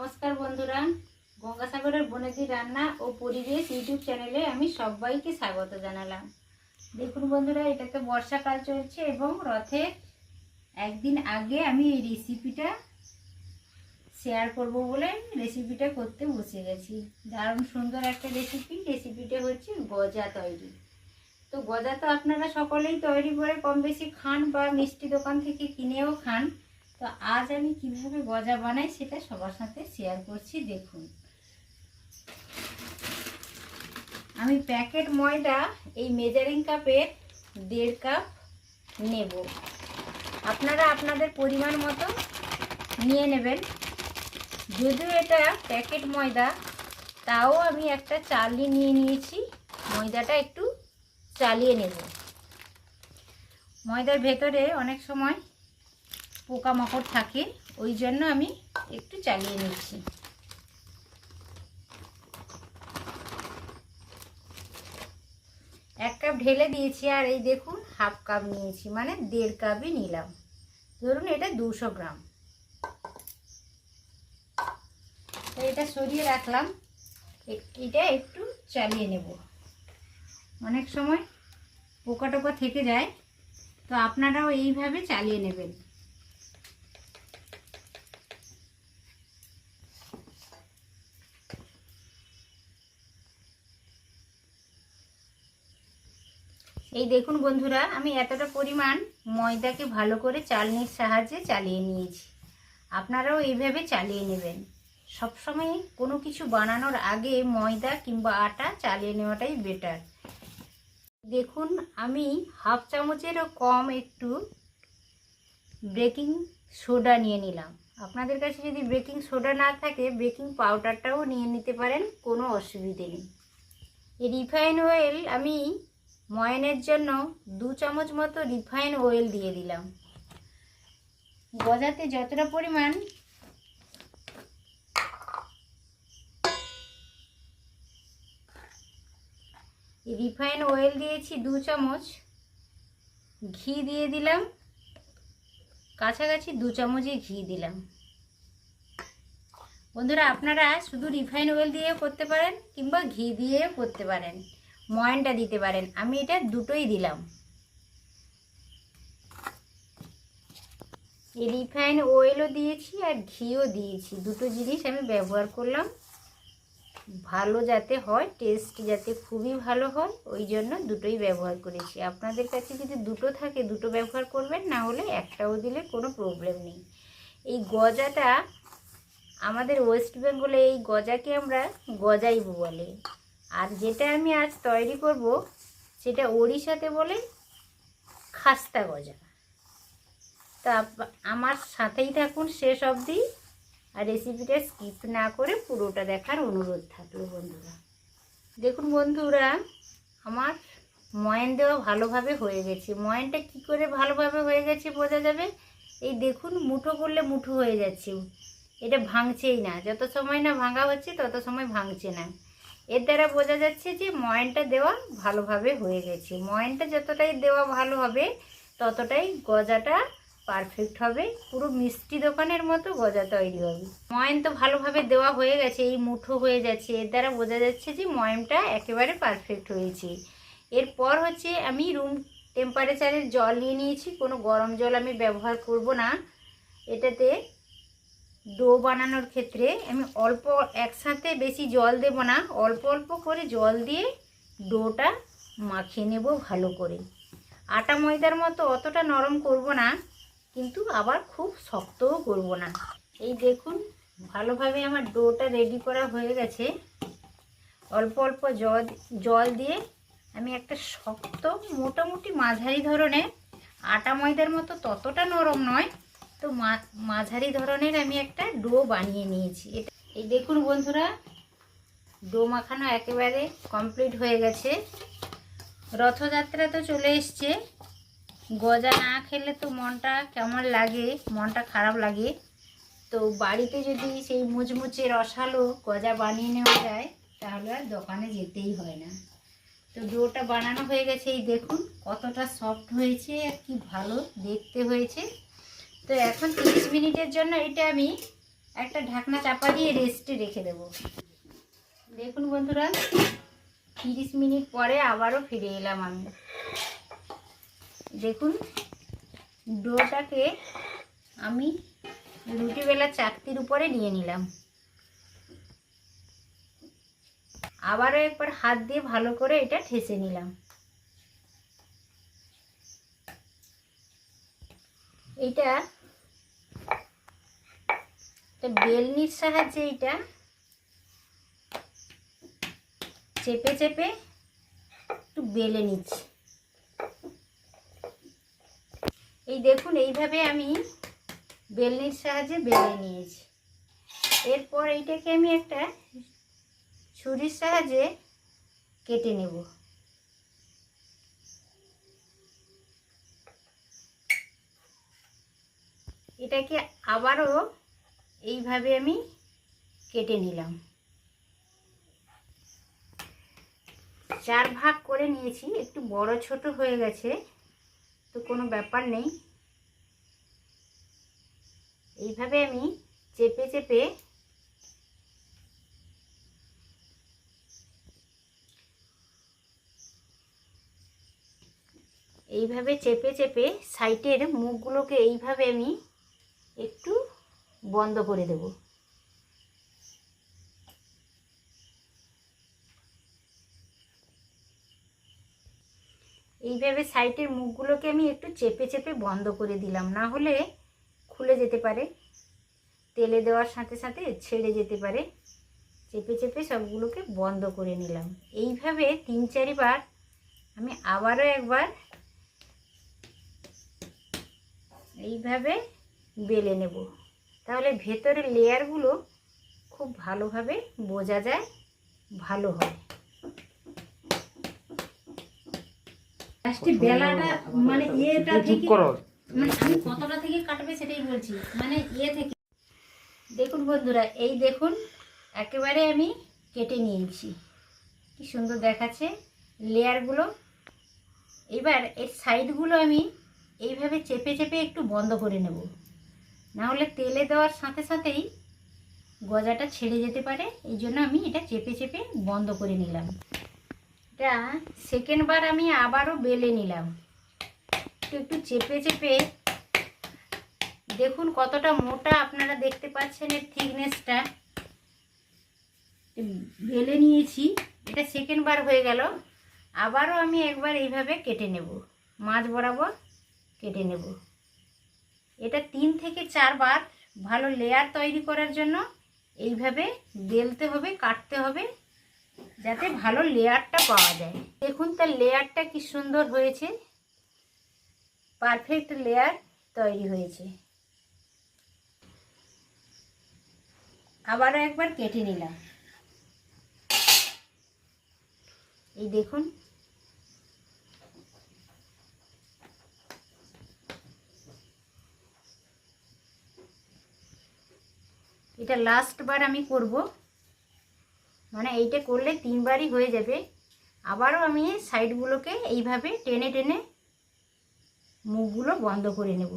নমস্কার বন্ধুরা। গঙ্গাসাগরের বনেদি রান্না ও পরিবেশ ইউটিউব চ্যানেলে আমি সবাইকে স্বাগত জানালাম। দেখুন বন্ধুরা এটা তো বর্ষাকাল চলছে এবং রথের একদিন আগে আমি এই রেসিপিটা শেয়ার করব বলে রেসিপিটা করতে বসে গেছি। দারুণ সুন্দর একটা রেসিপি রেসিপিটা হচ্ছে গজা তৈরি। তো গজা তো আপনারা সকলেই তৈরি করে কম বেশি খান বা মিষ্টি দোকান থেকে কিনেও খান। তো আজ আমি কীভাবে গজা বানাই সেটা সবার সাথে শেয়ার করছি, দেখুন। আমি প্যাকেট ময়দা এই মেজারিং কাপের দেড় কাপ নেব। আপনারা আপনাদের পরিমাণ মতো নিয়ে নেবেন। যদিও এটা প্যাকেট ময়দা, তাও আমি একটা চালি নিয়ে নিয়েছি। ময়দাটা একটু চালিয়ে নেব। ময়দার ভেতরে অনেক সময় পোকামাকড় থাকে, ওই জন্য আমি একটু চালিয়ে নিচ্ছি। এক কাপ ঢেলে দিয়েছি, আর এই দেখুন, হাফ কাপ নিয়েছি মানে দেড় কাপই নিলাম। ধরুন এটা দুশো গ্রাম। এটা সরিয়ে রাখলাম এটা একটু চালিয়ে নেব। অনেক সময় পোকা টোকা থেকে যায়, তো আপনারাও এইভাবে চালিয়ে নেবেন। এই দেখুন বন্ধুরা, আমি এতটা পরিমাণ ময়দাকে ভালো করে চালনির সাহায্যে চালিয়ে নিয়েছি। আপনারাও এইভাবে চালিয়ে নেবেন। সবসময় কোনো কিছু বানানোর আগে ময়দা কিংবা আটা চালিয়ে নেওয়াটাই বেটার দেখুন, আমি হাফ চামচেরও কম একটু বেকিং সোডা নিয়ে নিলাম। আপনাদের কাছে যদি বেকিং সোডা না থাকে বেকিং পাউডারটাও নিয়ে নিতে পারেন, কোনো অসুবিধে নেই। রিফাইন অয়েল আমি ময়নের জন্য দু চামচ মতো রিফাইন অয়েল দিয়ে দিলাম। গজাতে যতটা পরিমাণ রিফাইন অয়েল দিয়েছি দু চামচ, ঘি দিয়ে দিলাম, কাছাকাছি দু চামচই ঘি দিলাম। বন্ধুরা, আপনারা শুধু রিফাইন অয়েল দিয়ে করতে পারেন কিংবা ঘি দিয়ে করতে পারেন। ময়নটা দিতে পারেন। আমি এটা দুটোই দিলাম। রিফাইন অয়েলও দিয়েছি আর ঘিও দিয়েছি। দুটো জিনিস আমি ব্যবহার করলাম। ভালো যাতে হয় টেস্ট যাতে খুবই ভালো হয়, ওই জন্য দুটোই ব্যবহার করেছি। আপনাদের কাছে যদি দুটো থাকে, দুটো ব্যবহার করবেন, না হলে একটাও দিলে কোনো প্রবলেম নেই। এই গজাটা আমাদের ওয়েস্ট বেঙ্গলে এই গজাকে আমরা গজাইব বলে। আর যেটা আমি আজ তৈরি করব, সেটা ওড়িশাতে বলে খাস্তা গজা। তা আমার সাথেই থাকুন শেষ অবধি। আর রেসিপিটা স্কিপ না করে পুরোটা দেখার অনুরোধ থাকল বন্ধুরা। দেখুন বন্ধুরা, আমার ময়ান দেওয়া ভালোভাবে হয়ে গেছে। ময়ানটা কি করে ভালোভাবে হয়ে গেছে বোঝা যাবে? এই দেখুন, মুঠো করলে মুঠো হয়ে যাচ্ছে। এটা ভাঙছেই না। যত সময় না ভাঙা হচ্ছে, তত সময় ভাঙছে না। এর দ্বারা বোঝা যাচ্ছে যে ময়নটা দেওয়া ভালোভাবে হয়ে গেছে। ময়নটা যতটাই দেওয়া ভালো হবে, ততটাই গজাটা পারফেক্ট হবে। পুরো মিষ্টি দোকানের মতো গজা তৈরি হবে। ময়ন তো ভালোভাবে দেওয়া হয়ে গেছে, এই মুঠো হয়ে যাচ্ছে। এর দ্বারা বোঝা যাচ্ছে যে ময়নটা একেবারে পারফেক্ট হয়েছে। এরপর হচ্ছে আমি রুম টেম্পারেচারের জল নিয়ে নিয়েছি। কোনো গরম জল আমি ব্যবহার করব না। এটাতে ডো বানানোর ক্ষেত্রে আমি অল্প একসাথে বেশি জল দেব না, অল্প অল্প করে জল দিয়ে ডোটা মাখিয়ে নেব ভালো করে। আটা ময়দার মতো অতটা নরম করব না, কিন্তু আবার খুব শক্তও করব না। এই দেখুন, ভালোভাবে আমার ডোটা রেডি করা হয়ে গেছে। অল্প অল্প জল জল দিয়ে আমি একটা শক্ত, মোটামুটি মাঝারি ধরনের আটা ময়দার মতো ততটা নরম নয় তো মাঝারি ধরনের আমি একটা ডো বানিয়ে নিয়েছি। এটা এই দেখুন বন্ধুরা, ডো মাখানো একেবারে কমপ্লিট হয়ে গেছে। রথযাত্রা তো চলে এসছে। গজা না খেলে তো মনটা কেমন লাগে, মনটা খারাপ লাগে। তো বাড়িতে যদি সেই মুচমুচে রসালো গজা বানিয়ে নেওয়া যায়, তাহলে আর দোকানে যেতেই হয় না। তো ডোটা বানানো হয়ে গেছে, এই দেখুন, কতটা সফট হয়েছে আর কি ভালো দেখতে হয়েছে। তো এখন তিরিশ মিনিটের জন্য এটা আমি একটা ঢাকনা চাপা দিয়ে রেস্টে রেখে দেব। দেখুন বন্ধুরা, তিরিশ মিনিট পরে আবারও ফিরে এলাম আমি। দেখুন, ডোটাকে আমি রুটিবেলা চাকতির উপরে নিয়ে নিলাম। আবারও একবার হাত দিয়ে ভালো করে এটা ঠেসে নিলাম। এটা এটা বেলনির সাহায্যে এটা চেপে চেপে একটু বেলে নিচ্ছি। এই দেখুন, এইভাবে আমি বেলনির সাহায্যে বেলে নিয়েছি। এরপর এইটাকে আমি একটা ছুরির সাহায্যে কেটে নেব। এটাকে আবারও এইভাবে আমি কেটে নিলাম। চার ভাগ করে নিয়েছি, একটু বড় ছোট হয়ে গেছে, তো কোনো ব্যাপার নেই। এইভাবে আমি চেপে চেপে এইভাবে চেপে চেপে সাইটের মুখগুলোকে এইভাবে আমি একটু বন্ধ করে দেব। এইভাবে সাইটের মুখগুলোকে আমি একটু চেপে চেপে বন্ধ করে দিলাম, না হলে খুলে যেতে পারে। তেলে দেওয়ার সাথে সাথে ছেড়ে যেতে পারে। চেপে চেপে সবগুলোকে বন্ধ করে নিলাম। এইভাবে তিন চারিবার আমি আবারও একবার এইভাবে বেলে নেব। তাহলে ভেতরের লেয়ারগুলো খুব ভালোভাবে বোঝা যায় ভালো হয়। লাস্টে বেলাটা মানে ইয়েটা থেকে মানে আমি কতটা থেকে কাটবে সেটাই বলছি। মানে ইয়ে থেকে দেখুন বন্ধুরা এই দেখুন একেবারে আমি কেটে নিয়েছি। কি সুন্দর দেখাচ্ছে লেয়ারগুলো এবার এই সাইডগুলো আমি এইভাবে চেপে চেপে একটু বন্ধ করে নেব। না হলে তেলে দেওয়ার সাথে সাথেই গজাটা ছেড়ে যেতে পারে। এই জন্য আমি এটা চেপে চেপে বন্ধ করে নিলাম। এটা সেকেন্ড বার আমি আবারও বেলে নিলাম। একটু চেপে চেপে দেখুন কতটা মোটা আপনারা দেখতে পাচ্ছেন এর থিকনেসটা বেলে নিয়েছি। এটা সেকেন্ড বার হয়ে গেল। আবারও আমি একবার এইভাবে কেটে নেব। মাছ বরাবর কেটে নেব। এটা তিন থেকে চারবার ভালো লেয়ার তৈরি করার জন্য এইভাবে বেলতে হবে, কাটতে হবে, যাতে ভালো লেয়ারটা পাওয়া যায়। দেখুন তার লেয়ারটা কি সুন্দর হয়েছে। পারফেক্ট লেয়ার তৈরি হয়েছে। আবারও একবার কেটে নিলাম। এই দেখুন এটা লাস্ট বার আমি করব। মানে এইটা করলে তিনবারই হয়ে যাবে। আবারও আমি সাইডগুলোকে এইভাবে টেনে টেনে মুখগুলো বন্ধ করে নেব।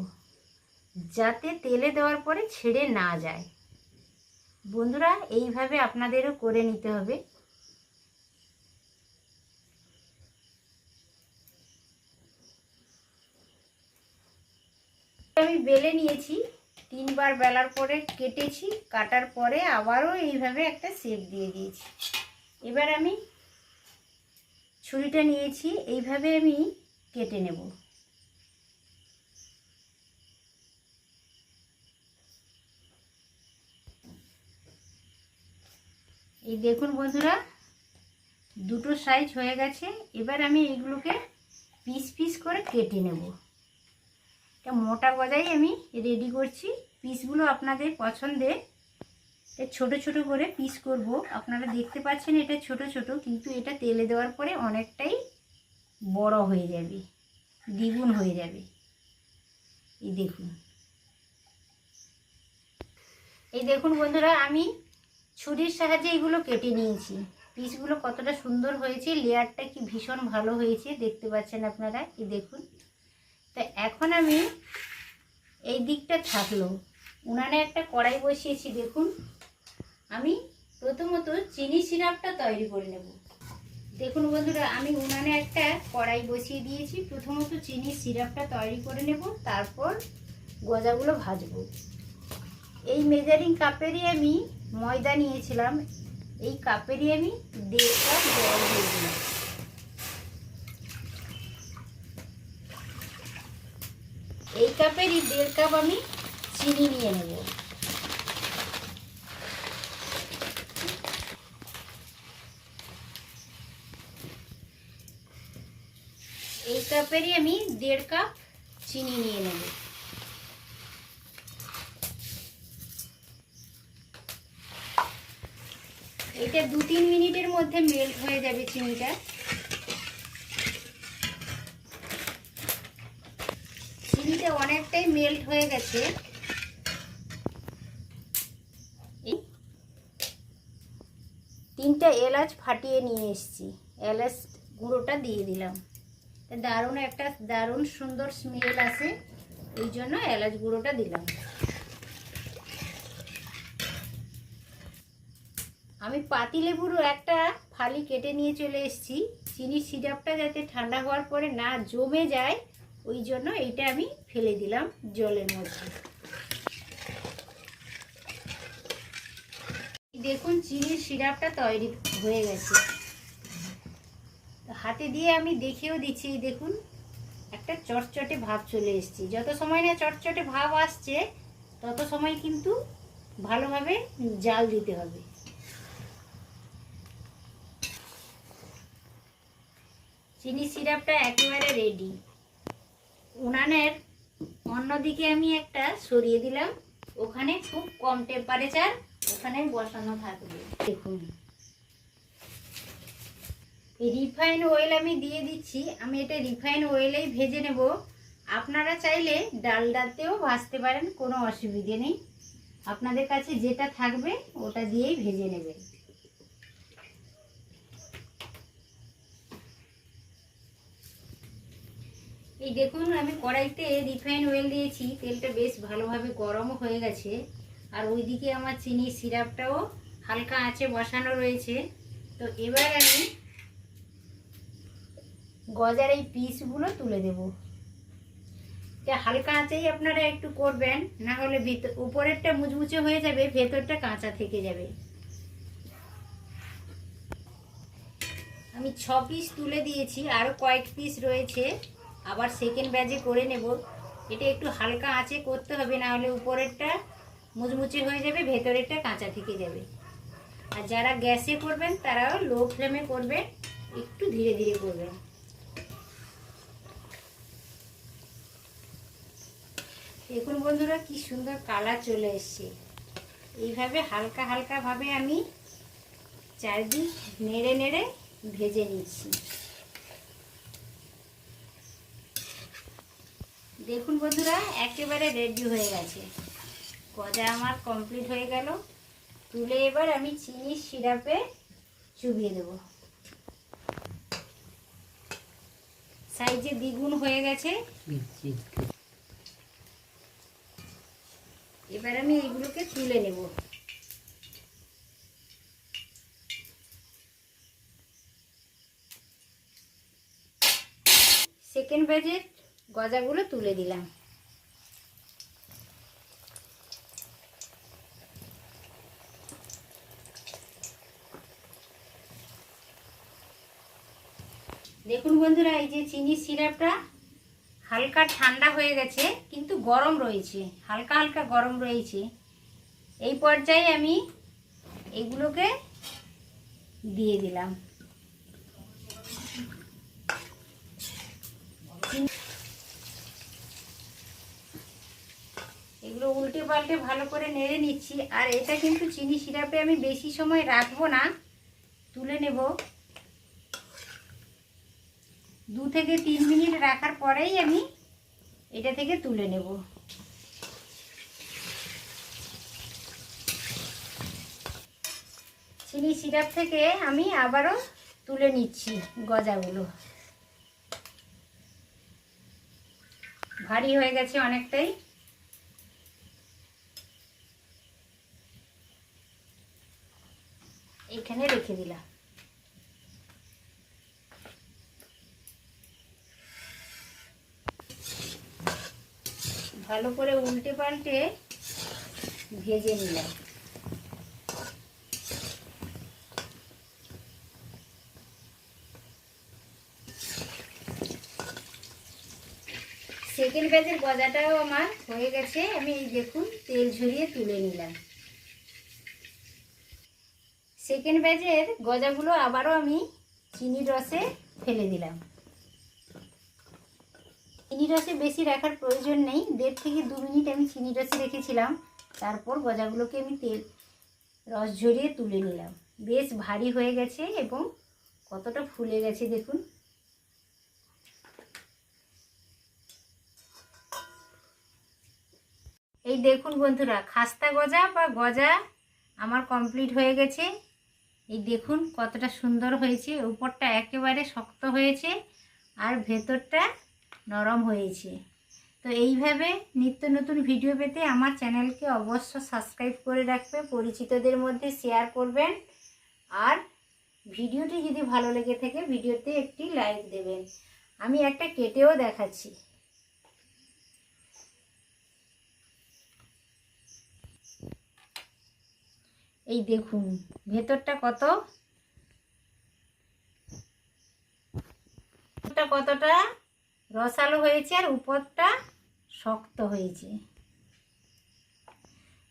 যাতে তেলে দেওয়ার পরে ছেড়ে না যায়। বন্ধুরা, এইভাবে আপনাদেরও করে নিতে হবে। আমি বেলে নিয়েছি। তিনবার বেলার পরে কেটেছি, কাটার পরে আবারও এইভাবে একটা শেপ দিয়ে দিয়েছি। এবার আমি ছুরিটা নিয়েছি, এইভাবে আমি কেটে নেব। এই দেখুন বন্ধুরা, দুটো সাইজ হয়ে গেছে, এবার আমি এইগুলোকে পিস পিস করে কেটে নেব। এটা মোটা গজাই আমি রেডি করছি। পিসগুলো আপনাদের পছন্দের। এটা ছোট ছোট করে পিস করব। আপনারা দেখতে পাচ্ছেন এটা ছোট ছোট, কিন্তু এটা তেলে দেওয়ার পরে অনেকটাই বড় হয়ে যাবে, দ্বিগুণ হয়ে যাবে। এই দেখুন। এই দেখুন বন্ধুরা, আমি ছুরির সাহায্যে এগুলো কেটে নিয়েছি। পিসগুলো কতটা সুন্দর হয়েছে লেয়ারটা কি ভীষণ ভালো হয়েছে, দেখতে পাচ্ছেন আপনারা। এই দেখুন। তা এখন আমি এই দিকটা থাকল। উনানে একটা কড়াই বসিয়েছি, দেখুন। আমি প্রথমত চিনি সিরাপটা তৈরি করে নেব। দেখুন বন্ধুরা, আমি উনানে একটা কড়াই বসিয়ে দিয়েছি। প্রথমত চিনি সিরাপটা তৈরি করে নেব, তারপর গজাগুলো ভাজবো। এই মেজারিং কাপেরই আমি ময়দা নিয়েছিলাম। এই কাপেরই আমি দেড় কাপ জল দিয়ে দিলাম। এই কাপেরই দেড় কাপ আমি চিনি নিয়ে নেব। এই কাপেরই আমি দেড় কাপ চিনি নিয়ে নেব। এটা দু তিন মিনিটের মধ্যে মেল্ট হয়ে যাবে চিনিটা। চিনিটা অনেকটাই মেল্ট হয়ে গেছে। এই তিনটা এলাচ ফাটিয়ে নিয়ে এসেছি। এলাচ গুঁড়োটা দিয়ে দিলাম। দারুণ একটা দারুণ সুন্দর স্মেল আছে ওই জন্য এলাচ গুঁড়োটা দিলাম। আমি পাতিলেবুরও একটা ফালি কেটে নিয়ে চলে এসেছি। চিনি সিরাপটা যাতে ঠান্ডা হওয়ার পরে না জমে যায় ওই জন্য এইটা আমি ফেলে দিলাম জলের মধ্যে। দেখুন, চিনির সিরাপটা তৈরি হয়ে গেছে। হাতে দিয়ে আমি দেখেও দিচ্ছি, দেখুন, একটা চটচটে ভাব চলে এসেছে। যত সময় না চটচটে ভাব আসছে, তত সময় কিন্তু ভালোভাবে জাল দিতে হবে। চিনি সিরাপটা একেবারে রেডি উনানের অন্যদিকে আমি একটা সরিয়ে দিলাম। ওখানে খুব কম টেম্পারেচার ওখানে বসানো থাকবে। দেখুন। রিফাইন অয়েল আমি দিয়ে দিচ্ছি। আমি এটা রিফাইন অয়েলেই ভেজে নেব। আপনারা চাইলে ডালডাতেও ভাজতে পারেন, কোনো অসুবিধে নেই। আপনাদের কাছে যেটা থাকবে ওটা দিয়েই ভেজে নেবেন। এই দেখুন, আমি কড়াইতে রিফাইন অয়েল দিয়েছি, তেলটা বেশ ভালোভাবে গরম হয়ে গেছে। আর ওইদিকে আমার চিনি সিরাপটাও হালকা আঁচে বসানো রয়েছে। তো এবার আমি গজার এই পিসগুলো তুলে দেব। এটা হালকা আঁচেই আপনারা একটু করবেন, না হলে ভিতর উপরেরটা মুচমুচে হয়ে যাবে, ভেতরটা কাঁচা থেকে যাবে। আমি ছ পিস তুলে দিয়েছি আরও কয়েক পিস রয়েছে। আবার সেকেন্ড ব্যাচে করে নেব। এটা একটু হালকা আঁচে করতে হবে, না হলে উপরেরটা মুচমুচে হয়ে যাবে, ভেতরেরটা কাঁচা থেকে যাবে। আর যারা গ্যাসে করবেন, তারাও লো ফ্লেমে করবেন, একটু ধীরে ধীরে করবেন। দেখুন বন্ধুরা, কি সুন্দর কালার চলে এসছে। এইভাবে হালকা হালকাভাবে আমি চারদিক নেড়ে নেড়ে ভেজে নিচ্ছি। দেখুন বন্ধুরা, একেবারে রেডি হয়ে গেছে। গজা আমার কমপ্লিট হয়ে গেল। তুলে এবার আমি চিনির সিরাপে চুবিয়ে দেব। সাইজে দ্বিগুণ হয়ে গেছে। এবার আমি এইগুলোকে তুলে নেব। সেকেন্ড ব্যাচের গজাগুলো তুলে দিলাম। দেখুন বন্ধুরা, এই যে চিনির সিরাপটা হালকা ঠান্ডা হয়ে গেছে, কিন্তু গরম রয়েছে, হালকা হালকা গরম রয়েছে। এই পর্যায়ে আমি এগুলোকে দিয়ে দিলাম। এগুলো উল্টে পাল্টে ভালো করে নেড়ে নিচ্ছি। আর এটা কিন্তু চিনি সিরাপে আমি বেশি সময় রাখব না। তুলে নেব। দু থেকে তিন মিনিট রাখার পরেই আমি এটা থেকে তুলে নেব। চিনি সিরাপ থেকে আমি আবারও তুলে নিচ্ছি গজাগুলো। ভারী হয়ে গেছে অনেকটাই। এখানে রেখে দিলাম। ভালো করে উল্টে পাল্টে ভেজে নিলাম। সেকেন্ড ব্যাচের গজাটাও আমার হয়ে গেছে। আমি দেখুন তেল ঝরিয়ে তুলে নিলাম। সেকেন্ড ব্যাচের গজাগুলো আবারও আমি চিনির রসে ফেলে দিলাম। চিনি রসে বেশি রাখার প্রয়োজন নেই। দেড় থেকে দু মিনিট আমি চিনি রসে রেখেছিলাম। তারপর গজাগুলোকে আমি তেল, রস ঝরিয়ে তুলে নিলাম। বেশ ভারী হয়ে গেছে এবং কতটা ফুলে গেছে দেখুন। এই দেখুন বন্ধুরা, খাস্তা গজা বা গজা আমার কমপ্লিট হয়ে গেছে। এই দেখুন কতটা সুন্দর হয়েছে। উপরটা একেবারে শক্ত হয়েছে আর ভেতরটা নরম হয়েছে। তো এইভাবে নিত্য নতুন ভিডিও পেতে আমার চ্যানেলকে অবশ্য সাবস্ক্রাইব করে রাখবে, পরিচিতদের মধ্যে শেয়ার করবেন। আর ভিডিওটি যদি ভালো লেগে থাকে ভিডিওতে একটি লাইক দেবেন। আমি একটা কেটেও দেখাচ্ছি। এই দেখুন, ভেতরটা কত? কতটা? রসালো হয়েছে আর উপরটা শক্ত হয়েছে।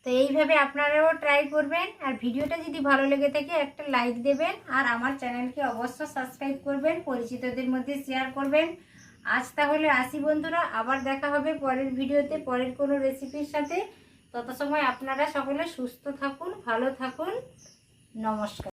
তো এইভাবে আপনারাও ট্রাই করবেন আর ভিডিওটা যদি ভালো লেগে থাকে একটা লাইক দেবেন আর আমার চ্যানেলকে অবশ্য সাবস্ক্রাইব করবেন, পরিচিতদের মধ্যে শেয়ার করবেন। আজ তাহলে আসি বন্ধুরা, আবার দেখা হবে পরের ভিডিওতে, পরের কোনো রেসিপির সাথে। তত সময় আপনারা সকলে সুস্থ থাকুন ভালো থাকুন। নমস্কার।